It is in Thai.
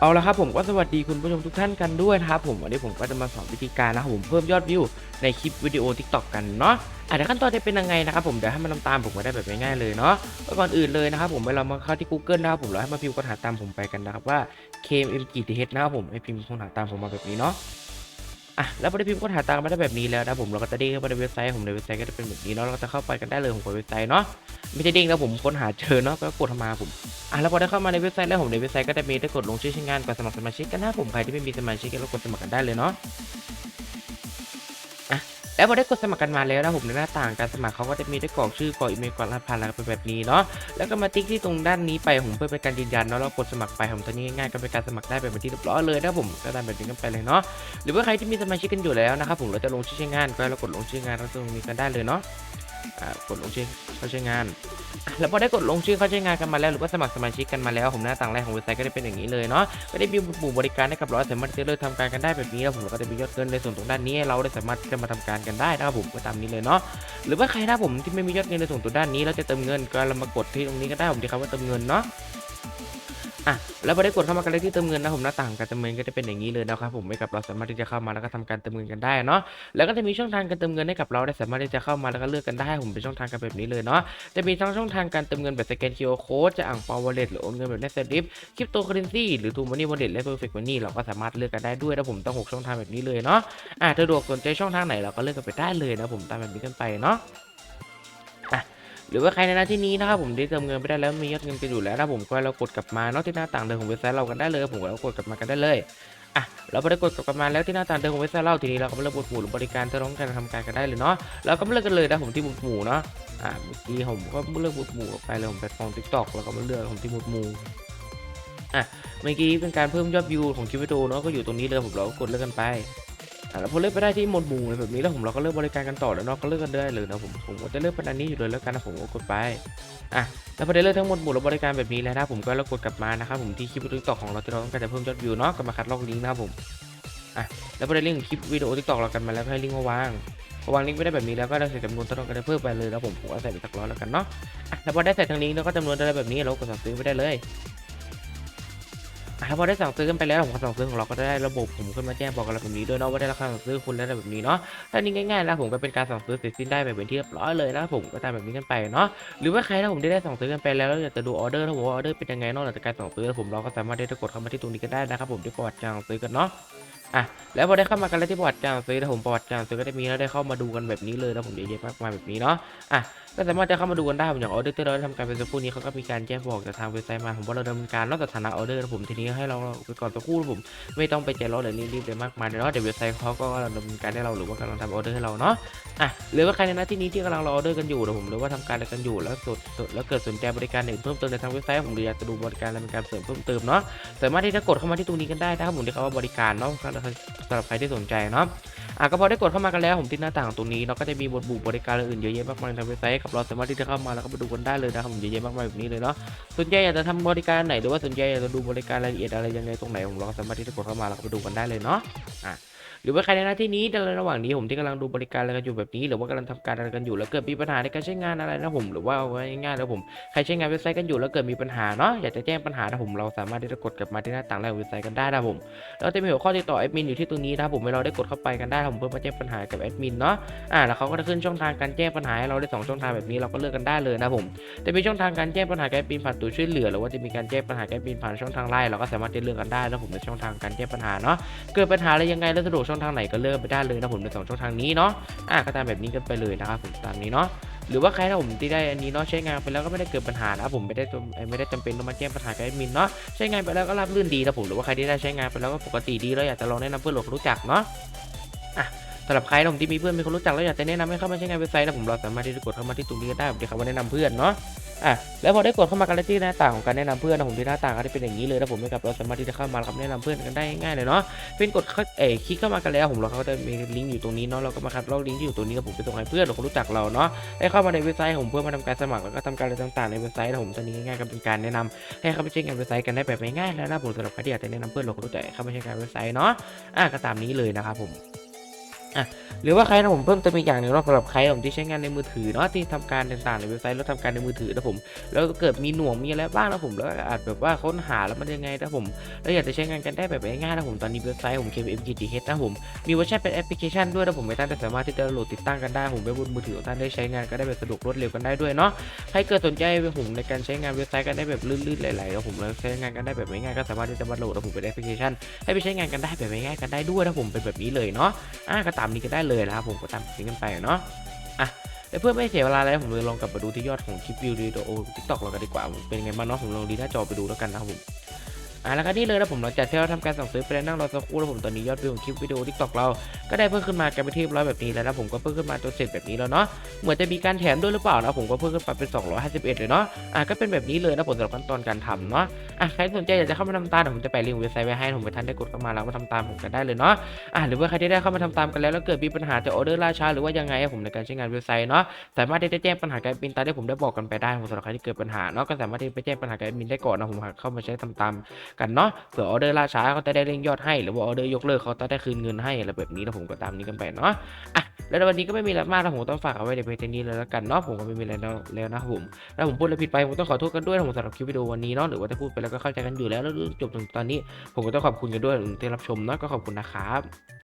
เอาละครับผมก็สวัสดีคุณผู้ชมทุกท่านกันด้วยนะครับผมวันนี้ผมก็จะมาสอนวิธีการนะครับผมเพิ่มยอดวิวในคลิปวิดีโอ t ิ k t o k กันเนาะอาจจะขั้นตอนจะเป็นยังไงนะครับผมเดี๋ยวให้มันทำตามผมก็ได้แบบง่ายๆเลยเนาะก่อนอื่นเลยนะครับผมเวลามาเข้าที่ Google นะครับผมเราให้มาพิมพ์คำถามตามผมไปกันนะครับว่า KMGTH นะครับผมให้พิมพ์คำถามตามผมมาแบบนี้เนาะ อะแล้วพอได้พิมพ์ค้นหาตามมาได้แบบนี้แล้วนะผมเราก็จะเด้งเข้าไปในเว็บไซต์ผมในเว็บไซต์ก็จะเป็นแบบนี้เนาะเราก็จะเข้าไปกันได้เลยของเว็บไซต์เนาะไม่ใช่เด้งแล้วผมค้นหาเจอเนาะก็กดมาผมอะแล้วพอได้เข้ามาในเว็บไซต์แล้วผมในเว็บไซต์ก็จะมีได้กดลงชื่อใช้งานกดสมัครสมาชิกกันนะผมใครที่ไม่มีสมาชิกก็กดสมัครกันได้เลยเนาะ แล้วพอได้กดสมัครกันมาแล้วนะผมในหน้าต่างการสมัครเขาก็จะมีได้กรอกชื่อกรอกอีเมลกรอกรหัสผ่านอะไรไปแบบนี้เนาะแล้วก็มาติ๊กที่ตรงด้านนี้ไปผมเพื่อเป็นการยืนยันเนาะแล้วกดสมัครไปผมตอนนี้ง่ายๆก็เป็นการสมัครได้แบบที่เรียบร้อยเลยนะผมก็ตามแบบนี้กันไปเลยเนาะหรือว่าใครที่มีสมาชิกกันอยู่แล้วนะครับผมเราจะลงชื่อใช้งานก็เรากดลงชื่องานเราตรงนี้กันได้เลยเนาะ กดลงชื่อเข้าใช้งานแล้วพอได้กดลงชื่อเข้าใช้งานกันมาแล้วหรือว่าสมัครสมาชิกกันมาแล้วผมหน้าต่างแรกของเว็บไซต์ก็ได้เป็นอย่างนี้เลยเนาะก็ได้มีปุ่มบริการให้กับเราสามารถที่จะเริ่มทำการกันได้แบบนี้แล้วผมก็จะมียอดเงินในส่วนตรงด้านนี้เราได้สามารถที่จะมาทำการกันได้นะครับผมก็ตามนี้เลยเนาะหรือว่าใครนะผมที่ไม่มียอดเงินในส่วนตรงด้านนี้เราจะเติมเงินก็เรามากดที่ตรงนี้ก็ได้ผมจะคำว่าเติมเงินเนาะ อะแล้วพอได้กดเข้ามากันเลยที่เติมเงินนะผมหน้าต่างการเติมเงินก็จะเป็นอย่างนี้เลยนะครับผมไม่กับเราสามารถที่จะเข้ามาแล้วก็ทำการเติมเงินกันได้เนาะแล้วก็จะมีช่องทางการเติมเงินให้กับเราได้สามารถที่จะเข้ามาแล้วก็เลือกกันได้ผมเป็นช่องทางกันแบบนี้เลยเนาะจะมีทั้งช่องทางการเติมเงินแบบสแกน QR Code จะอ่างเปาวเล็ตหรือโอนเงินแบบเนสลิปคริปโตเคอเรนซีหรือทูมันนี่วอลเล็ตและเพอร์เฟกต์มันนี่เราก็สามารถเลือกกันได้ด้วยนะผมต้อง6ช่องทางแบบนี้เลยเนาะอะสะดวกสนใจช่องทางไหนเราก็เลือกกันไปได้เลยนะผมตามแบบนี้กันไปเนาะ หรือว่าใครในหน้าที่นี้นะครับผมได้เติมเงินไปได้แล้วมียอดเงินกันอยู่แล้วนะผมก็เรากดกลับมาเนาะที่หน้าต่างเดิมของเว็บไซต์เรากันได้เลยผมก็เรากดกลับมากันได้เลยอะเราพอได้กดกลับมาแล้วที่หน้าต่างเดิมของเว็บไซต์เราทีนี้เราก็มาเลือกบทหมู่หรือบริการที่ต้องการทำการกันได้เลยเนาะเราก็มาเลือกกันเลยนะผมที่บทหมู่เนาะอ่าเมื่อกี้ผมก็เลือกหมุดหมู่ไปเลยผมไปฟองทิกตอกแล้วก็มาเลือกของที่หมุดหมู่อะเมื่อกี้เป็นการเพิ่มยอดวิวของคลิปวิดีโอเนาะก็อยู่ตรงนี้เลยผมเราก็กดเลือกกันไป แล้วพอเลือกไปได้ที่หมดหมู่อะไรแบบนี้แล้วผมเราก็เลือกบริการกันต่อแล้วเนาะก็เลือกกันได้เลยนะผมผมก็จะเลือกเป็นอันนี้อยู่เลยแล้วกันนะผมก็กดไปอะแล้วพอได้เลือกทั้งหมดหมู่และบริการแบบนี้แล้วนะผมก็แล้วกดกลับมานะครับผมที่คลิปทิกตอกของเราที่เราต้องการจะเพิ่มยอดวิวเนาะก็มาคัดลอกลิงก์นะครับผมอะแล้วพอได้ลิงก์คลิปวิดีโอทิกตอกเรากันมาแล้วให้ลิงก์มาวางพอวางลิงก์ไม่ได้แบบนี้แล้วก็ได้ใส่จำนวนต้นก็ได้เพิ่มไปเลยแล้วผมผมก็ใส่ไปสักร้อยแล้วกันเนาะอะแล้วพอได้ใส่ทั้งลิงก์แล้วก็จำนวนได้แบบนี้เราก็สั่งซื้อไปได้เลย อะแล้วพอได้สั่งซื้อกันไปแล้วผมก็สั่งซื้อของเราก็จะได้ระบบผมขึ้นมาแจ้งบอกกับเราแบบนี้ด้วยเนาะว่าได้ราคาสั่งซื้อคุณแล้วแบบนี้เนาะถ้านี้ง่ายๆแล้วผมก็เป็นการสั่งซื้อเสร็จสิ้นได้แบบเป็นที่เรียบร้อยเลยนะผมก็ตามแบบนี้กันไปเนาะหรือว่าใครถ้าผมได้ได้สั่งซื้อกันไปแล้วแล้วอยากจะดูออเดอร์ถ้าผมว่าออเดอร์เป็นยังไงนาะหลังจากการสั่งซื้อผมเราก็สามารถได้กดเข้ามาที่ตรงนี้ก็ได้นะครับผมที่ประวัติการสั่งซื้อกันเนาะอะแล้วพอได้เข้ามากันแล้วที่ประวัติการซื้อนะผมประวัติการซื้อก็ได้มีแล้วได้เข้ามาดูกันแบบนี้เลยนะผมเยอะๆมากมายแบบนี้เนาะอะ ก็สามารถจะเข้ามาดูกันได้ผมอย่างออเดอร์ที่เราได้ทำการเป็นสักครู่นี้เขาก็มีการแจ้งบอกจากทางเว็บไซต์มา ผมว่าเราดำเนินการนอกจากฐานะออเดอร์นะผมทีนี้ให้เราไปก่อนสักครู่นะผม ไม่ต้องไปใจร้อนหรือรีบๆเลยมากมายเนาะเดี๋ยวเว็บไซต์เขาก็ดำเนินการให้เราหรือว่ากำลังทำออเดอร์ให้เราเนาะอะหรือว่าใครในหน้าที่นี้ที่กำลังรอออเดอร์กันอยู่นะผมหรือว่าทำการอะไรกันอยู่แล้วสดแล้วเกิดสนใจบริการอื่นเพิ่มเติมในทางเว็บไซต์ผมหรืออยากจะดูบริการอะไรเป็นการเสริมเพิ่มเติมเนาะสามารถที่จะกดเข้ามาที่ตรงนี้กันได้นะครับผมที่เขาว่าบริการเนาะสำหรับใครที่สนใจเนาะ อะก็พอได้กดเข้ามากันแล้วผมที่หน้าต่างตรงนี้เราก็จะมีบทบุบริการอื่นเยอะแยะมากมายทางเว็บไซต์กับเราสามารถที่จะเข้ามาแล้วก็มาดูกันได้เลยนะครับผมเยอะแยะมากมายแบบนี้เลยเนาะสนใจอยากจะทำบริการไหนหรือว่าสนใจอยากจะดูบริการรายละเอียดอะไรยังไงตรงไหนผมเราก็สามารถที่จะกดเข้ามาแล้วก็ไปดูกันได้เลยเนาะอะ รือว่าใครในหน้าที่นี้ในระหว่างนี้ผมที่กำลังดูบริการอะไรกันอยู่แบบนี้ หรือว่ากำลังทำการอะไรกันอยู่แล้วเกิดมีปัญหาในการใช้งานอะไรนะผมหรือว่าง่ายๆแล้วผมใครใช้งานเว็บไซต์กันอยู่แล้วเกิดมีปัญหาเนาะอยากจะแจ้งปัญหานะผมเราสามารถที่จะกดกลับมาที่หน้าต่างรกของเว็บไซต์กันได้นะผมเราจะมีหัวข้อติดต่อแอดมินอยู่ที่ตรงนี้นะผมให้เราได้กดเข้าไปกันได้ผมเพื่อมาแจ้งปัญหากับแอดมินเนาะอ่าแล้วเขาก็จะขึ้นช่องทางการแจ้งปัญหาให้เราได้สองช่องทางแบบนี้เราก็เลือกกันได้เลยนะผมจะมีช่องทางการแจ้งปัญหาแอดมินผ่านตัวช่วยเหลือหรือว่าจะมีการแจ้งปัญหาแอดมินผ่านช่องทางไลน์เราก็สามารถจะเลือกกันได้นะผมในช่องทางการแจ้งปัญหาเนาะเกิดปัญหาอะไรยังไงแล้วสะดวกช่องทางไหนก็เลือกไปได้เลยนะผมในสองช่องทางนี้เนาะอ่าก็ตามแบบนี้กันไปเลยนะครับผมตามนี้เนาะหรือว่าใครถ้าผมที่ได้อันนี้เนาะใช้งานไปแล้วก็ไม่ได้เกิดปัญหานะผมไม่ได้ตัวไม่ได้จำเป็นต้องมาแก้ปัญหากับแอดมินเนาะใช้งานไปแล้วก็ราบรื่นดีนะผมหรือว่าใครที่ได้ใช้งานไปแล้วก็ปกติดีแล้วอยากจะลองแนะนำเพื่อนหลงรู้จักเนาะอะ สำหรับใครนะผมที่มีเพื่อนมีคนรู้จักแล้วอยากจะแนะนำให้เข้ามาใช้งานเว็บไซต์นะผมเราสามารถที่จะกดเข้ามาที่ตรงนี้ก็ได้ผมจะคำว่าแนะนำเพื่อนเนาะอะแล้วพอได้กดเข้ามากันแล้วที่หน้าต่างของการแนะนำเพื่อนนะผมที่หน้าต่างก็จะเป็นอย่างนี้เลยนะผมไม่กับเราสามารถที่จะเข้ามาครับแนะนำเพื่อนกันได้ง่ายเลยเนาะเป็นกดเข้าเอ๋คลิกเข้ามากันแล้วผมเราก็จะมีลิงก์อยู่ตรงนี้เนาะเราก็มาคัดลอกลิงก์ที่อยู่ตรงนี้กับผมไปส่งให้เพื่อนหรือคนรู้จักเราเนาะให้เข้ามาในเว็บไซต์ผมเพื่อมาทำการสมัครแล้วก็ทำการอะไรต่างๆในเว็บไซต์นะผมตอนนี้ง่ายๆก็เป็นการแนะนำให้เข้าไปใช้งานเว็บไซต์กันได้แบบง่ายๆแล้วนะผมสำหรับใครที่อยากจะแนะนำเพื่อนหรือคนรู้จักให้เข้าไปใช้งานเว็บไซต์เนาะอะก็ตามนี้เลยนะครับผม อะหรือว่าใครนะผมเพิ่มเติมอีกอย่างหนึ่งเนาะสำหรับใครผมที่ใช้งานในมือถือเนาะที่ทำการต่างๆในเว็บไซต์แล้วทำการในมือถือนะผมแล้วเกิดมีหน่วงมีอะไรบ้างนะผมแล้วอาจแบบว่าค้นหาแล้วมันยังไงนะผมแล้วอยากจะใช้งานกันได้แบบง่ายๆนะผมตอนนี้เว็บไซต์ผม KMGTH นะผมมีเวอร์ชันเป็นแอปพลิเคชันด้วยนะผมไม่ท่านจะสามารถที่จะโหลดติดตั้งกันได้ผมไว้บนมือถือของท่านได้ใช้งานก็ได้แบบสะดวกรวดเร็วกันได้ด้วยเนาะใครเกิดสนใจผมในการใช้งานเว็บไซต์กันได้แบบลื่นๆไหลๆแล้วผมแล้วใช้งานกันได้แบบง่ายๆก็สามารถที่จะมาโหลดนะผมเป็นแอปพลิเคชันให้ไปใช้งานกันได้แบบง่ายๆกันได้ด้วยนะผมเป็นแบบนี้เลยเนาะอะก็ตามนี้ก็ได้เลยนะครับผมก็ตามนี้กันไปเนาะอะและเพื่อไม่เสียเวลาแล้วผมเลยลองกลับมาดูที่ยอดของคลิปวิวดีโอทิกตอกเรากันดีกว่าผมเป็นไงบ้างเนาะผมลองดีหน้าจอไปดูแล้วกันนะครับผม อ่าแล้วก็นี่เลยนะผมหลังจากที่เราทำการสั่งซื้อไปแล้วนั่งรอสักครู่แล้วผมตอนนี้ยอดวิวของคลิปวิดีโอทิกตอกเราก็ได้เพิ่มขึ้นมากลายเป็นที่ร้อยแบบนี้แล้วนะผมก็เพิ่มขึ้นมาจนเสร็จแบบนี้แล้วเนาะเหมือนจะมีการแถมด้วยหรือเปล่านะผมก็เพิ่มขึ้นไปเป็น 251 เลยเนาะอ่าก็เป็นแบบนี้เลยนะผมสำหรับขั้นตอนการทำเนาะอะใครสนใจอยากจะเข้ามาทำตามผมจะแปะลิงก์เว็บไซต์ไว้ให้ผมไปท่านได้กดเข้ามาแล้วมาทำตามผมกันได้เลยเนาะอะหรือว่าใครที่ได้เข้ามาทำตามกันแล้วแล้วเกิดมีปัญหาจะออเดอร์ล่าช้าหรือว่ายังไงผมในการใช้งานเว็บไซต์เนาะสามารถที่จะแจ้งปัญหาการบินตามที่ผมได้บอกกันไปได้ผมสำหรับใครที่เกิดปัญหาเนาะก็สามารถที่ไปแจ้งปัญหาการบินได้ก่อนนะผมเข้ามาใช้ทำตามกันเนาะเผื่อออเดอร์ล่าช้าเขาจะได้เร่งยอดให้หรือว่าออเดอร์ยกเลิกเขาจะได้คืนเงินให้อะไรแบบนี้นะผมก็ตามนี้กันไปเนาะอะแล้วในวันนี้ก็ไม่มีอะไรมากนะผมต้องฝากเอาไว้ในเพจนี้เลยแล้วกันเนาะผมก็ไม่มีอะไรแล้วนะครับผมแล้วผมพูดอะไรผิดไปผมต้องขอโทษกันด้วยผมสำหรับคลิปวิดีโอวันนี้เนาะหรือว่าถ้าพูดไปแล้วก็เข้าใจกันอยู่แล้วแล้วจบถึงตอนนี้ ผมก็ต้องขอบคุณกันด้วยที่รับชมเนาะก็ขอบคุณนะครับ